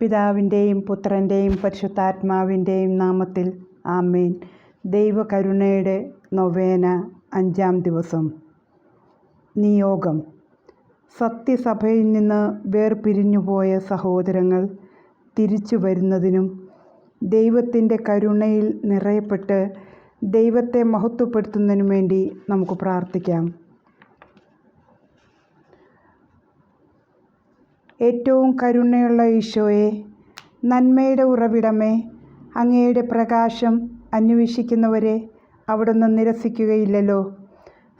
പിതാവിന്റെയും പുത്രന്റെയും പരിശുദ്ധാത്മാവിന്റെയും നാമത്തിൽ ആമേൻ. ദൈവകരുണയുടെ നൊവേന അഞ്ചാം ദിവസം. നിയോഗം. സത്യസഭയിൽ നിന്ന് വേർപിരിഞ്ഞുപോയ സഹോദരങ്ങൾ തിരിച്ചു വരുന്നതിനും ദൈവത്തിന്റെ കരുണയിൽ നിറയപ്പെട്ട് ദൈവത്തെ മഹത്വപ്പെടുത്തുന്നതിനും വേണ്ടി നമുക്ക് പ്രാർത്ഥിക്കാം. ഏറ്റവും കരുണയുള്ള ഈശോയെ നന്മയുടെ ഉറവിടമേ അങ്ങയുടെ പ്രകാശം അന്വേഷിക്കുന്നവരെ അവിടുന്ന് നിരസിക്കുകയില്ലല്ലോ.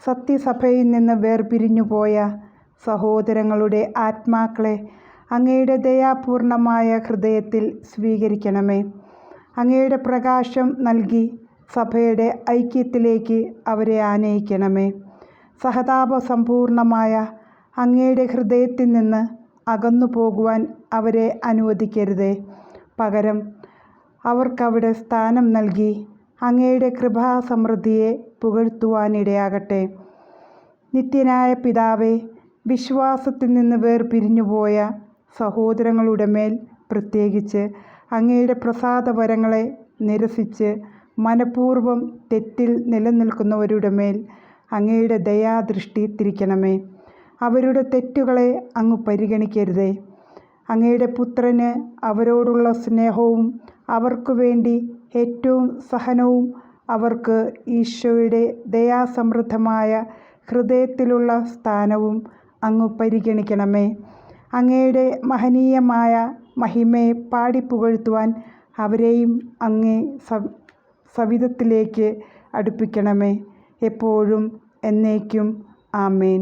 സത്യസഭയിൽ നിന്ന് വേർപിരിഞ്ഞു പോയ സഹോദരങ്ങളുടെ ആത്മാക്കളെ അങ്ങയുടെ ദയാപൂർണമായ ഹൃദയത്തിൽ സ്വീകരിക്കണമേ. അങ്ങയുടെ പ്രകാശം നൽകി സഭയുടെ ഐക്യത്തിലേക്ക് അവരെ ആനയിക്കണമേ. സഹതാപസമ്പൂർണമായ അങ്ങയുടെ ഹൃദയത്തിൽ നിന്ന് അകന്നു പോകുവാൻ അവരെ അനുവദിക്കരുതേ. പകരം അവർക്കവിടെ സ്ഥാനം നൽകി അങ്ങയുടെ കൃപാസമൃദ്ധിയെ പുകഴ്ത്തുവാനിടയാകട്ടെ. നിത്യനായ പിതാവെ വിശ്വാസത്തിൽ നിന്ന് വേർപിരിഞ്ഞുപോയ സഹോദരങ്ങളുടെ മേൽ പ്രത്യേകിച്ച് അങ്ങയുടെ പ്രസാദവരങ്ങളെ നിരസിച്ച് മനഃപൂർവം തെറ്റിൽ നിലനിൽക്കുന്നവരുടെ മേൽ അങ്ങയുടെ ദയാദൃഷ്ടി തിരിക്കണമേ. അവരുടെ തെറ്റുകളെ അങ്ങ് പരിഗണിക്കരുതേ. അങ്ങയുടെ പുത്രന് അവരോടുള്ള സ്നേഹവും അവർക്കു വേണ്ടി ഏറ്റവും സഹനവും അവർക്ക് ഈശോയുടെ ദയാസമൃദ്ധമായ ഹൃദയത്തിലുള്ള സ്ഥാനവും അങ്ങ് പരിഗണിക്കണമേ. അങ്ങയുടെ മഹനീയമായ മഹിമയെ പാടിപ്പുകഴ്ത്തുവാൻ അവരെയും അങ്ങേ സവിധത്തിലേക്ക് അടുപ്പിക്കണമേ. എപ്പോഴും എന്നേക്കും ആമേൻ.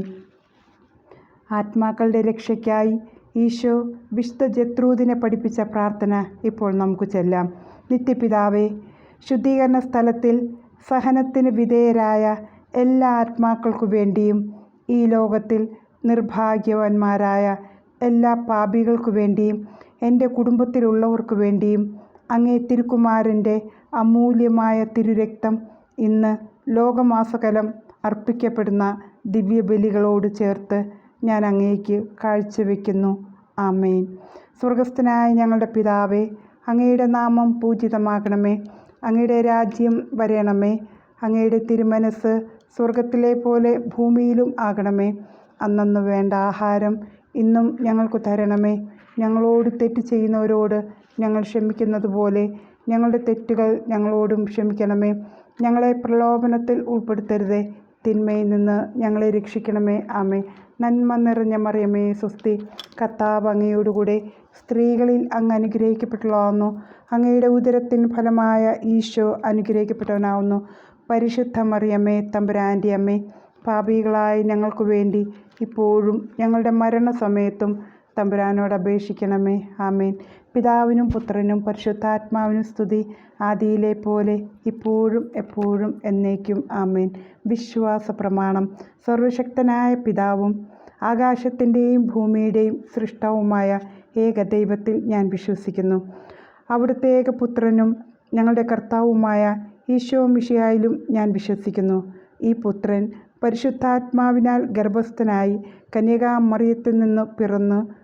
ആത്മാക്കളുടെ രക്ഷയ്ക്കായി ഈശോ വിശുദ്ധ ജത്രൂദിനെ പഠിപ്പിച്ച പ്രാർത്ഥന ഇപ്പോൾ നമുക്ക് ചെല്ലാം. നിത്യപിതാവേ ശുദ്ധീകരണ സ്ഥലത്തിൽ സഹനത്തിന് വിധേയരായ എല്ലാ ആത്മാക്കൾക്കു വേണ്ടിയും ഈ ലോകത്തിൽ നിർഭാഗ്യവാന്മാരായ എല്ലാ പാപികൾക്കു വേണ്ടിയും എന്റെ കുടുംബത്തിലുള്ളവർക്കു വേണ്ടിയും അങ്ങേ തിരുക്കുമാരന്റെ അമൂല്യമായ തിരുരക്തം ഇന്ന് ലോകമാസകലം അർപ്പിക്കപ്പെടുന്ന ദിവ്യബലികളോട് ചേർത്ത് ഞാൻ അങ്ങേക്ക് കാഴ്ചവെക്കുന്നു ആമേൻ. സ്വർഗസ്ഥനായ ഞങ്ങളുടെ പിതാവേ അങ്ങയുടെ നാമം പൂജിതമാകണമേ. അങ്ങയുടെ രാജ്യം വരയണമേ അങ്ങയുടെ തിരുമനസ് സ്വർഗത്തിലെ പോലെ ഭൂമിയിലും ആകണമേ. അന്നന്ന് വേണ്ട ആഹാരം ഇന്നും ഞങ്ങൾക്ക് തരണമേ. ഞങ്ങളോട് തെറ്റ് ചെയ്യുന്നവരോട് ഞങ്ങൾ ക്ഷമിക്കുന്നത് പോലെ ഞങ്ങളുടെ തെറ്റുകൾ ഞങ്ങളോടും ക്ഷമിക്കണമേ. ഞങ്ങളെ പ്രലോഭനത്തിൽ ഉൾപ്പെടുത്തരുതേ. തിന്മയിൽ നിന്ന് ഞങ്ങളെ രക്ഷിക്കണമേ. ആമേ നന്മ നിറഞ്ഞ മറിയമേ സ്വസ്തി കർത്താവ് അങ്ങയോടുകൂടെ സ്ത്രീകളിൽ അങ്ങ് അനുഗ്രഹിക്കപ്പെട്ടുള്ളതാവുന്നു അങ്ങയുടെ ഉദരത്തിൻ ഫലമായ ഈശോ അനുഗ്രഹിക്കപ്പെട്ടവനാവുന്നു. പരിശുദ്ധ മറിയമ്മേ തമ്പുരാന്റെ അമ്മേ പാപികളായി ഞങ്ങൾക്ക് വേണ്ടി ഇപ്പോഴും ഞങ്ങളുടെ മരണസമയത്തും തമ്പുരാനോട് അപേക്ഷിക്കണമേ. ആമേൻ. പിതാവിനും പുത്രനും പരിശുദ്ധാത്മാവിനും സ്തുതി ആദിയിലെ പോലെ ഇപ്പോഴും എപ്പോഴും എന്നേക്കും ആമേൻ. വിശ്വാസ പ്രമാണം. സർവശക്തനായ പിതാവും ആകാശത്തിന്റെയും ഭൂമിയുടെയും സൃഷ്ടവുമായ ഏകദൈവത്തിൽ ഞാൻ വിശ്വസിക്കുന്നു. അവിടുത്തെ ഏകപുത്രനും ഞങ്ങളുടെ കർത്താവുമായ ഈശോ മിഷിയായിലും ഞാൻ വിശ്വസിക്കുന്നു. ഈ പുത്രൻ പരിശുദ്ധാത്മാവിനാൽ ഗർഭസ്ഥനായി കന്യകാമറിയത്തിൽ നിന്ന് പിറന്ന്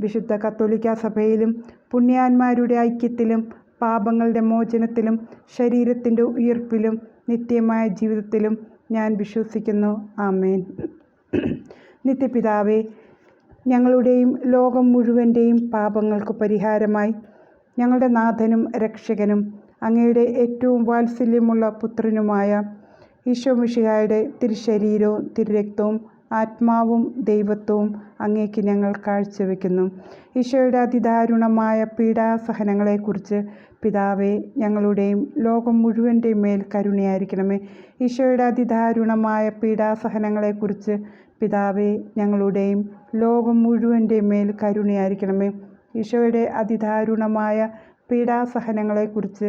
വിശുദ്ധ കത്തോലിക്ക സഭയിലും പുണ്യാന്മാരുടെ ഐക്യത്തിലും പാപങ്ങളുടെ മോചനത്തിലും ശരീരത്തിന്റെ ഉയർപ്പിലും നിത്യമായ ജീവിതത്തിലും ഞാൻ വിശ്വസിക്കുന്നു. ആമേൻ. നിത്യപിതാവേ ഞങ്ങളുടെയും ലോകം മുഴുവന്റെയും പാപങ്ങൾക്ക് പരിഹാരമായി. ഞങ്ങളുടെ നാഥനും രക്ഷകനും അങ്ങയുടെ ഏറ്റവും വാത്സല്യമുള്ള പുത്രനുമായ ഈശോമിഷിഹായുടെ തിരുശരീരവും തിരുരക്തവും ആത്മാവും ദൈവത്വവും അങ്ങേക്ക് ഞങ്ങൾ കാഴ്ചവെക്കുന്നു. ഈശോയുടെ അതിദാരുണമായ പീഡാസഹനങ്ങളെക്കുറിച്ച് പിതാവെ ഞങ്ങളുടെയും ലോകം മുഴുവന്റെയും മേൽ കരുണയായിരിക്കണമേ. ഈശോയുടെ അതിദാരുണമായ പീഡാസഹനങ്ങളെക്കുറിച്ച് പിതാവെ ഞങ്ങളുടെയും ലോകം മുഴുവന്റെയും മേൽ കരുണയായിരിക്കണമേ. ഈശോയുടെ അതിദാരുണമായ പീഡാസഹനങ്ങളെക്കുറിച്ച്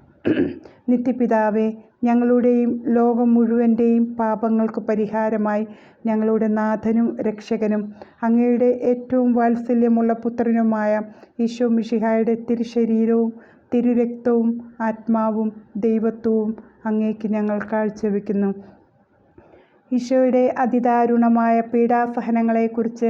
നിത്യപിതാവേ ഞങ്ങളുടെയും ലോകം മുഴുവന്റെയും പാപങ്ങൾക്ക് പരിഹാരമായി ഞങ്ങളുടെ നാഥനും രക്ഷകനും അങ്ങയുടെ ഏറ്റവും വാത്സല്യമുള്ള പുത്രനുമായ ഈശോ മിഷിഹായുടെ തിരുശരീരവും തിരുരക്തവും ആത്മാവും ദൈവത്വവും അങ്ങേക്ക് ഞങ്ങൾ കാഴ്ചവെക്കുന്നു. ഈശോയുടെ അതിദാരുണമായ പീഡാസഹനങ്ങളെക്കുറിച്ച്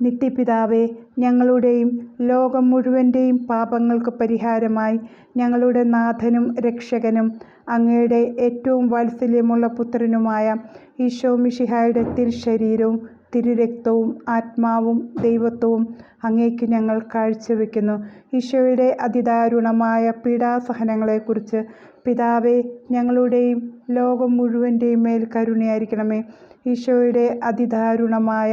നിത്യപിതാവേ ഞങ്ങളുടെയും ലോകം മുഴുവന്റെയും പാപങ്ങൾക്ക് പരിഹാരമായി ഞങ്ങളുടെ നാഥനും രക്ഷകനും അങ്ങയുടെ ഏറ്റവും വാത്സല്യമുള്ള പുത്രനുമായ ഈശോ മിഷിഹായുടെ തിരുശരീരവും തിരുരക്തവും ആത്മാവും ദൈവത്വവും അങ്ങേക്ക് ഞങ്ങൾ കാഴ്ചവെക്കുന്നു. ഈശോയുടെ അതിദാരുണമായ പീഡാസഹനങ്ങളെക്കുറിച്ച് പിതാവേ ഞങ്ങളുടെയും ലോകം മുഴുവന്റെയും മേൽ കരുണയായിരിക്കണമേ. ഈശോയുടെ അതിദാരുണമായ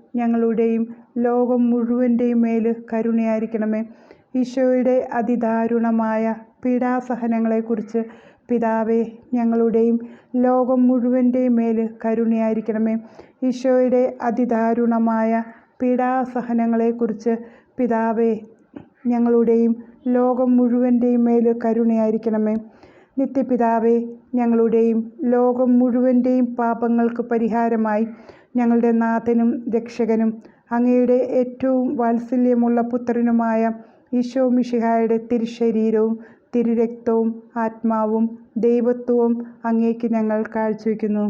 ഞങ്ങളുടെയും ലോകം മുഴുവന്റെയും മേൽ കരുണയായിരിക്കണമേ. ഈശോയുടെ അതിദാരുണമായ പീഡാസഹനങ്ങളെക്കുറിച്ച് പിതാവേ ഞങ്ങളുടെയും ലോകം മുഴുവന്റെയും മേൽ കരുണയായിരിക്കണമേ. ഈശോയുടെ അതിദാരുണമായ പീഡാസഹനങ്ങളെക്കുറിച്ച് പിതാവേ ഞങ്ങളുടെയും ലോകം മുഴുവന്റെയും മേൽ കരുണയായിരിക്കണമേ. നിത്യപിതാവേ ഞങ്ങളുടെയും ലോകം മുഴുവന്റെയും പാപങ്ങൾക്ക് പരിഹാരമായി ഞങ്ങളുടെ നാഥനും രക്ഷകനും അങ്ങയുടെ ഏറ്റവും വാത്സല്യമുള്ള പുത്രനുമായ ഈശോ മിഷിഹായുടെ തിരുശരീരവും തിരുരക്തവും ആത്മാവും ദൈവത്വവും അങ്ങേക്ക് ഞങ്ങൾ കാഴ്ചവെക്കുന്നു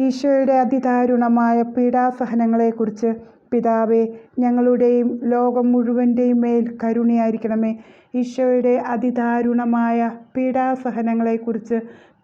ഈശോയുടെ അതിദാരുണമായ പീഡാസഹനങ്ങളെക്കുറിച്ച് പിതാവേ ഞങ്ങളുടെയും ലോകം മുഴുവന്റെയും മേൽ കരുണയായിരിക്കണമേ. ഈശോയുടെ അതിദാരുണമായ പീഡാസഹനങ്ങളെക്കുറിച്ച്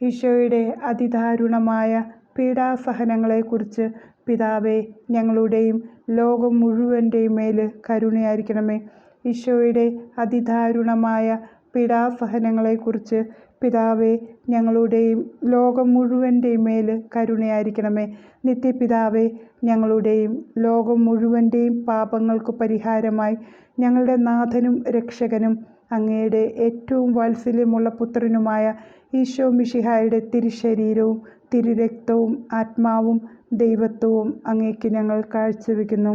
ഈശോയുടെ അതിദാരുണമായ പീഡാസഹനങ്ങളെക്കുറിച്ച് പിതാവേ ഞങ്ങളുടെയും ലോകം മുഴുവന്റെയും മേൽ കരുണയായിരിക്കണമേ. ഈശോയുടെ അതിദാരുണമായ പീഡാസഹനങ്ങളെക്കുറിച്ച് പിതാവെ ഞങ്ങളുടെയും ലോകം മുഴുവന്റെയും മേൽ കരുണയായിരിക്കണമേ. നിത്യപിതാവെ ഞങ്ങളുടെയും ലോകം മുഴുവന്റെയും പാപങ്ങൾക്ക് പരിഹാരമായി ഞങ്ങളുടെ നാഥനും രക്ഷകനും അങ്ങയുടെ ഏറ്റവും വാത്സല്യമുള്ള പുത്രനുമായ ഈശോ മിശിഹായുടെ തിരുശരീരവും തിരുരക്തവും ആത്മാവും ദൈവത്വവും അങ്ങേക്ക് ഞങ്ങൾ കാഴ്ചവെക്കുന്നു.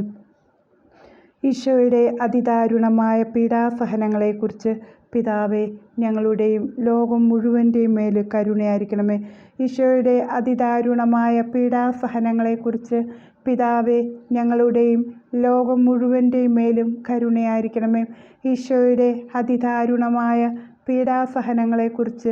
ഈശോയുടെ അതിദാരുണമായ പീഡാസഹനങ്ങളെക്കുറിച്ച് പിതാവെ ഞങ്ങളുടെയും ലോകം മുഴുവന്റെയും മേൽ കരുണയായിരിക്കണമേ. ഈശോയുടെ അതിദാരുണമായ പീഡാസഹനങ്ങളെക്കുറിച്ച് പിതാവെ ഞങ്ങളുടെയും ലോകം മുഴുവന്റെയും മേലും കരുണയായിരിക്കണമേ. ഈശോയുടെ അതിദാരുണമായ പീഡാസഹനങ്ങളെക്കുറിച്ച്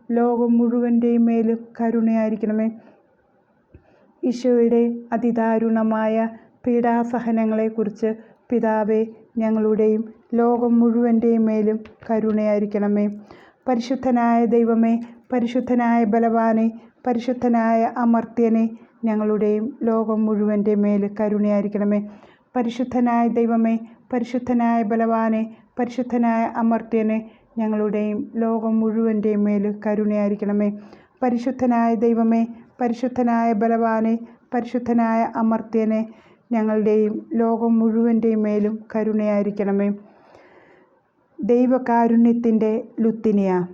ലോകം മുഴുവന്റെയും മേലും കരുണയായിരിക്കണമേ. ഈശോയുടെ അതിദാരുണമായ പീഡാസഹനങ്ങളെക്കുറിച്ച് പിതാവെ ഞങ്ങളുടെയും ലോകം മുഴുവന്റെയും മേലും കരുണയായിരിക്കണമേ. പരിശുദ്ധനായ ദൈവമേ പരിശുദ്ധനായ ബലവാനെ പരിശുദ്ധനായ അമർത്യനെ ഞങ്ങളുടെയും ലോകം മുഴുവന്റെ മേൽ കരുണയായിരിക്കണമേ. പരിശുദ്ധനായ ദൈവമേ പരിശുദ്ധനായ ബലവാനെ പരിശുദ്ധനായ അമർത്യനെ ഞങ്ങളുടെയും ലോകം മുഴുവന്റെയും മേൽ കരുണയായിരിക്കണമേ. പരിശുദ്ധനായ ദൈവമേ പരിശുദ്ധനായ ബലവാനെ പരിശുദ്ധനായ അമർത്യനെ ഞങ്ങളുടെയും ലോകം മുഴുവന്റെയും മേലും കരുണയായിരിക്കണമേ. ദൈവകാരുണ്യത്തിന്റെ ലുത്തിനിയ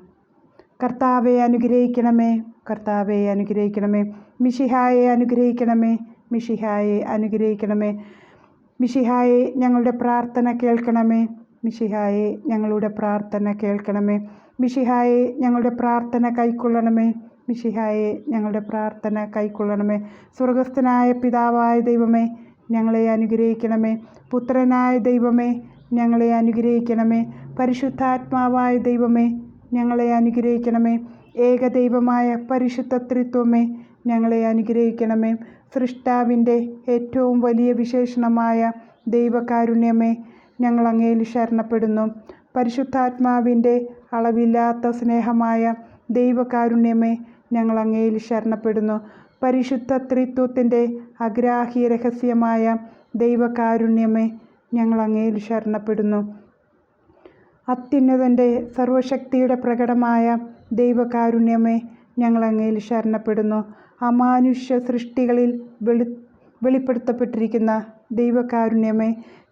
കർത്താവെ അനുഗ്രഹിക്കണമേ കർത്താവെ അനുഗ്രഹിക്കണമേ. മിഷിഹായെ അനുഗ്രഹിക്കണമേ മിഷിഹായെ അനുഗ്രഹിക്കണമേ. മിഷിഹായെ ഞങ്ങളുടെ പ്രാർത്ഥന കേൾക്കണമേ. മിഷിഹായെ ഞങ്ങളുടെ പ്രാർത്ഥന കേൾക്കണമേ. മിഷിഹായെ ഞങ്ങളുടെ പ്രാർത്ഥന കൈക്കൊള്ളണമേ. മിഷിഹായെ ഞങ്ങളുടെ പ്രാർത്ഥന കൈക്കൊള്ളണമേ. സ്വർഗസ്ഥനായ പിതാവായ ദൈവമേ ഞങ്ങളെ അനുഗ്രഹിക്കണമേ. പുത്രനായ ദൈവമേ ഞങ്ങളെ അനുഗ്രഹിക്കണമേ. പരിശുദ്ധാത്മാവായ ദൈവമേ ഞങ്ങളെ അനുഗ്രഹിക്കണമേ. ഏകദൈവമായ പരിശുദ്ധ ത്രിത്വമേ ഞങ്ങളെ അനുഗ്രഹിക്കണമേ. സൃഷ്ടാവിന്റെ ഏറ്റവും വലിയ വിശേഷണമായ ദൈവകാരുണ്യമേ ഞങ്ങൾ അങ്ങയിൽ ശരണപ്പെടുന്നു. പരിശുദ്ധാത്മാവിന്റെ അളവില്ലാത്ത സ്നേഹമായ ദൈവകാരുണ്യമേ ഞങ്ങൾ അങ്ങയിൽ ശരണപ്പെടുന്നു. പരിശുദ്ധ ത്രിത്വത്തിന്റെ അഗ്രാഹി രഹസ്യമായ ദൈവകാരുണ്യമേ ഞങ്ങൾ അങ്ങയിൽ ശരണപ്പെടുന്നു. അത്യുന്നതന്റെ സർവശക്തിയുടെ പ്രകടമായ ദൈവകാരുണ്യമേ ഞങ്ങൾ അങ്ങയിൽ ശരണപ്പെടുന്നു. അമാനുഷ്യ സൃഷ്ടികളിൽ വെളി വെളിപ്പെടുത്തപ്പെട്ടിരിക്കുന്ന ദൈവകാരുണ്യമേ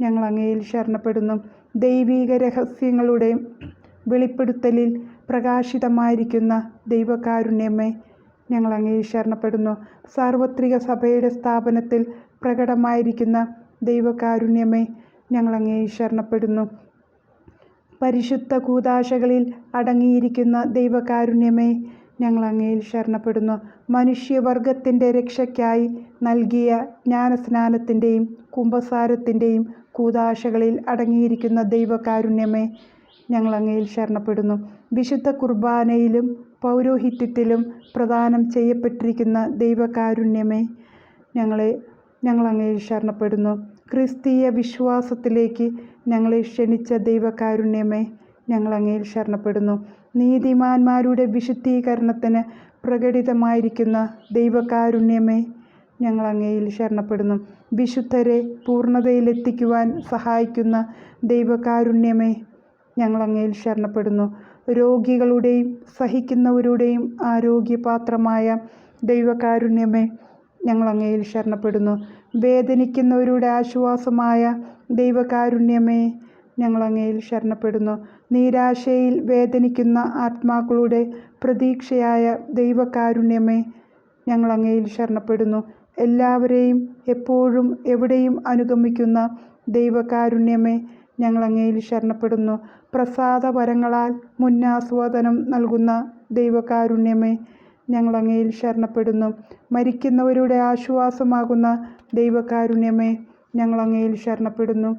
ഞങ്ങൾ അങ്ങയിൽ ശരണപ്പെടുന്നു. ദൈവീക രഹസ്യങ്ങളുടെ വെളിപ്പെടുത്തലിൽ പ്രകാശിതമായിരിക്കുന്ന ദൈവകാരുണ്യമേ ഞങ്ങൾ അങ്ങയിൽ ശരണപ്പെടുന്നു. സാർവത്രിക സഭയുടെ സ്ഥാപനത്തിൽ പ്രകടമായിരിക്കുന്ന ദൈവകാരുണ്യമേ ഞങ്ങൾ അങ്ങയിൽ ശരണപ്പെടുന്നു. പരിശുദ്ധ കൂതാശകളിൽ അടങ്ങിയിരിക്കുന്ന ദൈവകാരുണ്യമേ ഞങ്ങൾ അങ്ങയിൽ ശരണപ്പെടുന്നു. മനുഷ്യവർഗത്തിന്റെ രക്ഷയ്ക്കായി നൽകിയ ജ്ഞാനസ്നാനത്തിന്റെയും കുംഭസാരത്തിന്റെയും കൂതാശകളിൽ അടങ്ങിയിരിക്കുന്ന ദൈവകാരുണ്യമേ ഞങ്ങൾ അങ്ങയിൽ ശരണപ്പെടുന്നു. വിശുദ്ധ കുർബാനയിലും പൗരോഹിത്യത്തിലും പ്രദാനം ചെയ്യപ്പെട്ടിരിക്കുന്ന ദൈവകാരുണ്യമേ ഞങ്ങളെ ഞങ്ങൾ അങ്ങയിൽ ശരണപ്പെടുന്നു. ക്രിസ്തീയ വിശ്വാസത്തിലേക്ക് ഞങ്ങളെ ക്ഷണിച്ച ദൈവകാരുണ്യമേ ഞങ്ങൾ അങ്ങയിൽ ശരണപ്പെടുന്നു. നീതിമാന്മാരുടെ വിശുദ്ധീകരണത്തിന് പ്രകടിതമായിരിക്കുന്ന ദൈവകാരുണ്യമേ ഞങ്ങൾ അങ്ങയിൽ ശരണപ്പെടുന്നു. വിശുദ്ധരെ പൂർണതയിലെത്തിക്കുവാൻ സഹായിക്കുന്ന ദൈവകാരുണ്യമേ ഞങ്ങൾ അങ്ങയിൽ ശരണപ്പെടുന്നു. രോഗികളുടെയും സഹിക്കുന്നവരുടെയും ആരോഗ്യപാത്രമായ ദൈവകാരുണ്യമേ ഞങ്ങൾ അങ്ങയിൽ ശരണപ്പെടുന്നു. വേദനിക്കുന്നവരുടെ ആശ്വാസമായ ദൈവകാരുണ്യമേ ഞങ്ങൾ അങ്ങയിൽ ശരണപ്പെടുന്നു. നിരാശയിൽ വേദനിക്കുന്ന ആത്മാക്കളുടെ പ്രതീക്ഷയായ ദൈവകാരുണ്യമേ ഞങ്ങൾ അങ്ങയിൽ ശരണപ്പെടുന്നു. എല്ലാവരെയും എപ്പോഴും എവിടെയും അനുഗമിക്കുന്ന ദൈവകാരുണ്യമേ ഞങ്ങൾ അങ്ങയിൽ ശരണപ്പെടുന്നു. പ്രസാദപരങ്ങളാൽ മുന്നാസ്വാദനം നൽകുന്ന ദൈവകാരുണ്യമേ ഞങ്ങൾ അങ്ങയിൽ ശരണപ്പെടുന്നു. മരിക്കുന്നവരുടെ ആശ്വാസമാകുന്ന ദൈവകാരുണ്യമേ ഞങ്ങൾ അങ്ങയിൽ ശരണപ്പെടുന്നു.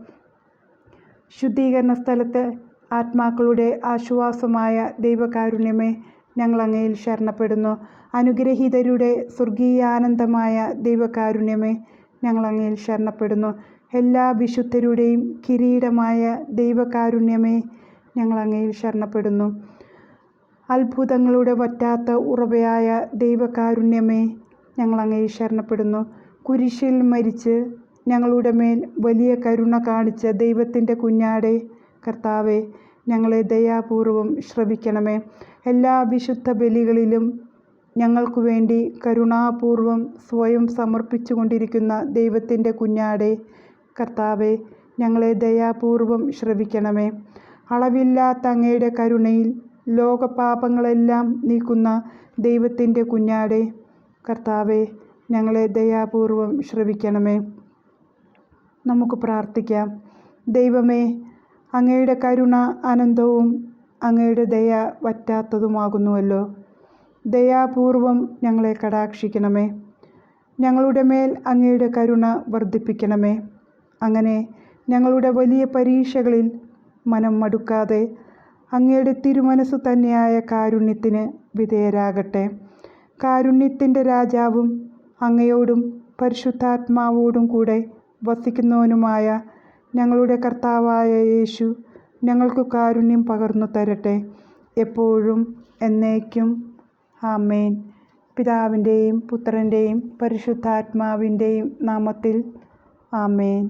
ശുദ്ധീകരണ സ്ഥലത്ത് ആത്മാക്കളുടെ ആശ്വാസമായ ദൈവകാരുണ്യമേ ഞങ്ങളങ്ങയിൽ ശരണപ്പെടുന്നു. അനുഗ്രഹീതരുടെ സ്വർഗീയാനന്ദമായ ദൈവകാരുണ്യമേ ഞങ്ങളങ്ങയിൽ ശരണപ്പെടുന്നു. എല്ലാ വിശുദ്ധരുടെയും കിരീടമായ ദൈവകാരുണ്യമേ ഞങ്ങളങ്ങയിൽ ശരണപ്പെടുന്നു. അത്ഭുതങ്ങളുടെ വറ്റാത്ത ഉറവയായ ദൈവകാരുണ്യമേ ഞങ്ങളങ്ങയിൽ ശരണപ്പെടുന്നു. കുരിശിൽ മരിച്ച് ഞങ്ങളുടെ മേൽ വലിയ കരുണ കാണിച്ച ദൈവത്തിന്റെ കുഞ്ഞാടെ കർത്താവെ ഞങ്ങളെ ദയാപൂർവം ശ്രവിക്കണമേ. എല്ലാ വിശുദ്ധ ബലികളിലും ഞങ്ങൾക്ക് വേണ്ടി കരുണാപൂർവം സ്വയം സമർപ്പിച്ചു കൊണ്ടിരിക്കുന്ന ദൈവത്തിന്റെ കുഞ്ഞാടെ കർത്താവെ ഞങ്ങളെ ദയാപൂർവം ശ്രവിക്കണമേ. അളവില്ലാത്ത അങ്ങയുടെ കരുണയിൽ ലോകപാപങ്ങളെല്ലാം നീക്കുന്ന ദൈവത്തിന്റെ കുഞ്ഞാടെ കർത്താവെ ഞങ്ങളെ ദയാപൂർവം ശ്രവിക്കണമേ. നമുക്ക് പ്രാർത്ഥിക്കാം. ദൈവമേ അങ്ങയുടെ കരുണ അനന്തവും അങ്ങയുടെ ദയ വറ്റാത്തതുമാകുന്നുവല്ലോ. ദയാപൂർവം ഞങ്ങളെ കടാക്ഷിക്കണമേ. ഞങ്ങളുടെ മേൽ അങ്ങയുടെ കരുണ വർദ്ധിപ്പിക്കണമേ. അങ്ങനെ ഞങ്ങളുടെ വലിയ പരീക്ഷകളിൽ മനം മടുക്കാതെ അങ്ങയുടെ തിരുമനസ് തന്നെയായ കാരുണ്യത്തിന് വിധേയരാകട്ടെ. കാരുണ്യത്തിന്റെ രാജാവും അങ്ങയോടും പരിശുദ്ധാത്മാവോടും കൂടെ വസിക്കുന്നവനുമായ ഞങ്ങളുടെ കർത്താവായ യേശു ഞങ്ങൾക്ക് കാരുണ്യം പകർന്നു തരട്ടെ. എപ്പോഴും എന്നേക്കും. ആമേൻ. പിതാവിന്റെയും പുത്രന്റെയും പരിശുദ്ധാത്മാവിന്റെയും നാമത്തിൽ ആമേൻ.